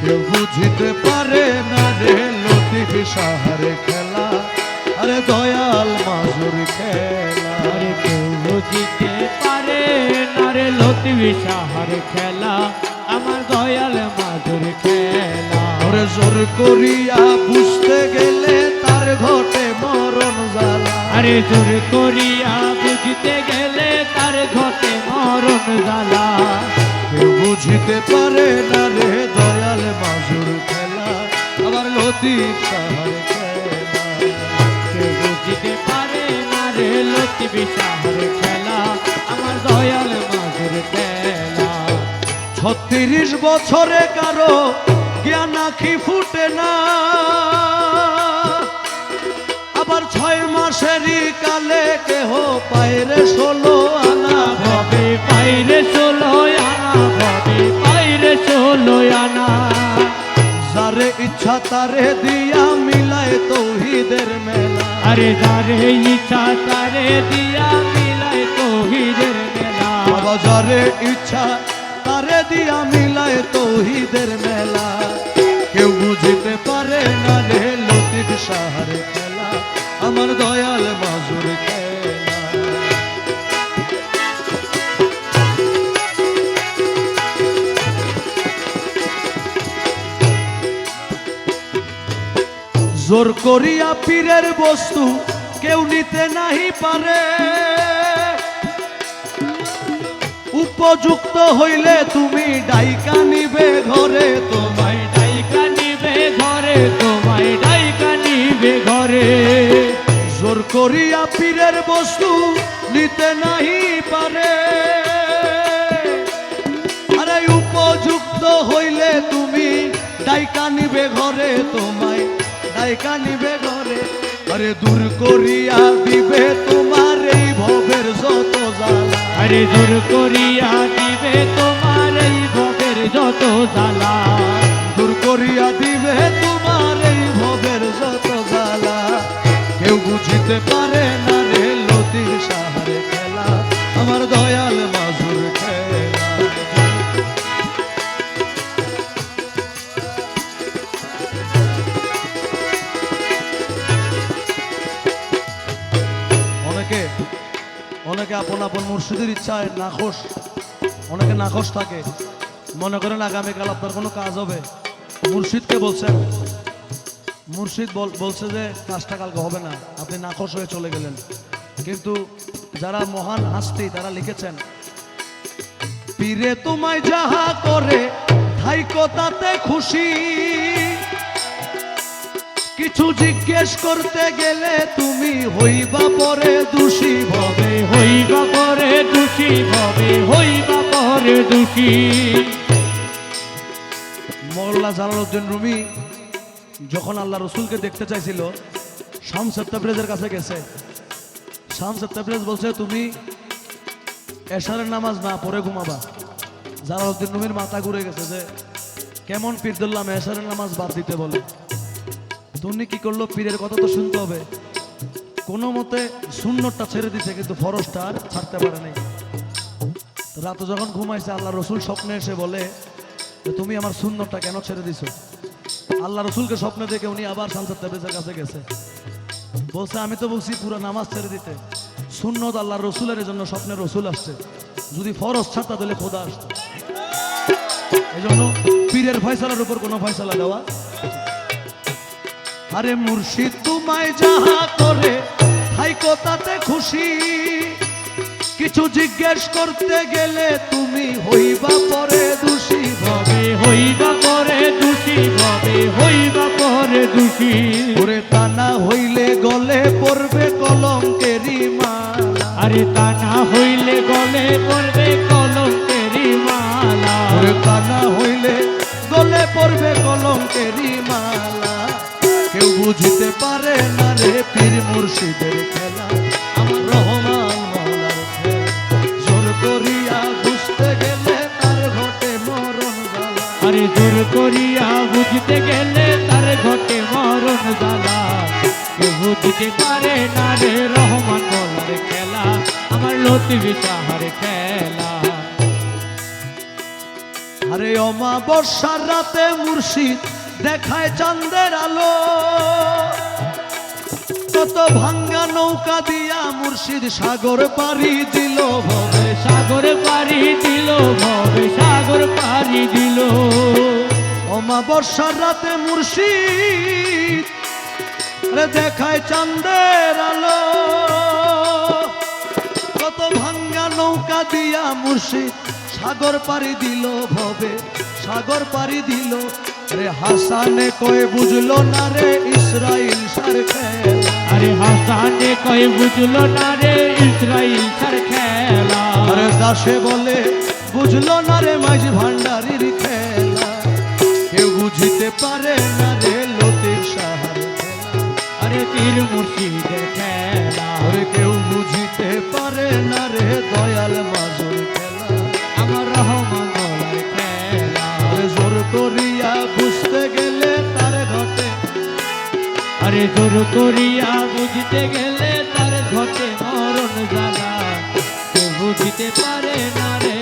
কেউ বুঝিতে পারে না রে লতিফ সাহারে খেলা। আরে দয়াল মাজুর খেলা। আরে কেউ বুঝিতে পারে না রে লতিবি সাহার খেলা। আমার দয়াল মাধুর খেলা। ওরে জোর করিয়া বুঝতে গেলে তার ঘটে মরণ জ্বালা। আরে জোর করিয়া বুঝতে গেলে তার ঘটে মরণ জ্বালা। কেউ বুঝিতে পারে না রে আমার দয়াল মাধুর খেলা ছত্রিশ বছরে কারও জ্ঞান আখি ফুটে না। আবার ছয় মাসেরই কালে কেহ পায়রে ষোলো আনা ভবে পাইরে চলো আনা ভবে। তারে দিয়া মিলায় তৌহিদের মেলা। আরে যারে ইচ্ছা তারে দিয়া মিলাই তহিদের মেলা। বাবা যারে ইচ্ছা তারে দিয়া মিলায় তৌহিদের মেলা। কেউ বুঝিতে পারে না রে লতিফ সাহারে খেলা। আমার দয়াল মাজুর খেলা। জোর করিয়া পীরের বস্তু কেউ নিতে নাহি পারে। উপযুক্ত হইলে তুমি ডাইকা নিবে ঘরে, তোমায় ডাইকা নিবে ঘরে, তোমায় ডাইকা নিবে ঘরে। জোর করিয়া পীরের বস্তু নিতে নাহি পারে। আরে উপযুক্ত হইলে তুমি ডাইকা নিবে ঘরে, তোমায় ডাইকা কানিবে ঘরে। আরে দূর করিয়া দিবে তোমার এই ভবের যত জ্বালা। আরে দূর করিয়া দিবে তোমার এই ভবের যত জ্বালা। দূর করিয়া দিবে তোমার এই ভবের যত জ্বালা। কেউ বুঝিতে পারে না রে অনেকে আপন আপন মুর্শিদের ইচ্ছায় নাখোশ, অনেকে নাখোশ থাকে। মনে করেন আগামীকাল আপনার কোনো কাজ হবে। মুর্শিদকে বলছেন, মুর্শিদ বলছে যে কাজটা কালকে হবে না, আপনি নাখোশ হয়ে চলে গেলেন। কিন্তু যারা মহান হাস্তি, তারা লিখেছেন, পীরে তোমায় যাহা করে খুশি। কিছু জিজ্ঞেস করতে গেলে তুমি হইবা পরে দোষী ভবে হইবা পরে দোষী ভবে হইবা পরে দোষী। মোল্লা জালালউদ্দিন রুমি যখন আল্লাহ রসুলকে দেখতে চাইছিল শামস তাবরেজের কাছে গেছে। শামস তাবরেজ বলছে তুমি এশারের নামাজ না পড়ে ঘুমাবা? জালালউদ্দিন রুমির মাথা ঘুরে গেছে যে কেমন পীর ধরলাম এশারের নামাজ বাদ দিতে বলে? তুমি কি করল? পীরের কথা তো শুনতে হবে। কোনো মতে শূন্যটা ছেড়ে দিছে, কিন্তু ফরসটা আর ছাড়তে পারে নাই। রাতে যখন ঘুমাইছে, আল্লাহ রসুল স্বপ্নে এসে বলে তুমি আমার সুন্নতটা কেন ছেড়ে দিছো? আল্লাহ রসুলকে স্বপ্নে দেখে উনি আবার সানসার তাবেজের কাছে গেছে। বলছে, আমি তো বলছি পুরো নামাজ ছেড়ে দিতে। সুন্নত আল্লাহ রসুলের জন্য স্বপ্নে রসুল আসছে। যদি ফরজ ছাড়তা তাহলে খোদা আসতো। এই জন্য পীরের ফয়সালার উপর কোনো ফয়সালা দেওয়া আরে মুর্শিদ তোমায় যাহা করে হাইকো তাতে খুশি? কিছু জিজ্ঞেস করতে গেলে তুমি হইবা পরে দোষী। ভবে ভবে হইবা পরে দোষী ভবে হইবা পরে দোষী। ওরে তা না হইলে গলে পড়বে কলঙ্কেরি মা আরে তা না হইলে গলে পড়বে বুঝতে পারে না রে পীর মুর্শিদের খেলা। আমার রহমান মহলার জোর করিয়া বুঝতে গেলে তার ঘটে মরণ জ্বালা। আরে জোর করিয়া বুঝতে গেলে তার ঘটে মরণ জ্বালা। কেউ বুঝতে পারে না রে রহমান বলার খেলা। আমার লতিবি সাহার খেলা। আরে অমাবস্যার রাতে মুর্শিদ দেখায় চাঁদের আলো। কত ভাঙ্গা নৌকা দিয়া মুর্শিদ সাগর পাড়ি দিল, ভবে সাগর পাড়ি দিল, ভবে সাগর পাড়ি দিল। অমাবস্যার রাতে মুর্শিদ দেখায় চাঁদের আলো। কত ভাঙ্গা নৌকা দিয়া মুর্শিদ সাগর পাড়ি দিল, ভবে সাগর পাড়ি দিল। রে হাসানে কয়ে বুঝলো না রে ইসরাইল সার আরে হাসানে কয়ে বুঝলো না রে ইসরাইল তার আরে দাসে বলে বুঝলো না রে মাঝ ভান্ডারির আরে জোর করিয়া বুঝতে গেলে তার ঘটে মরণ জ্বালা বুঝতে পারে না রে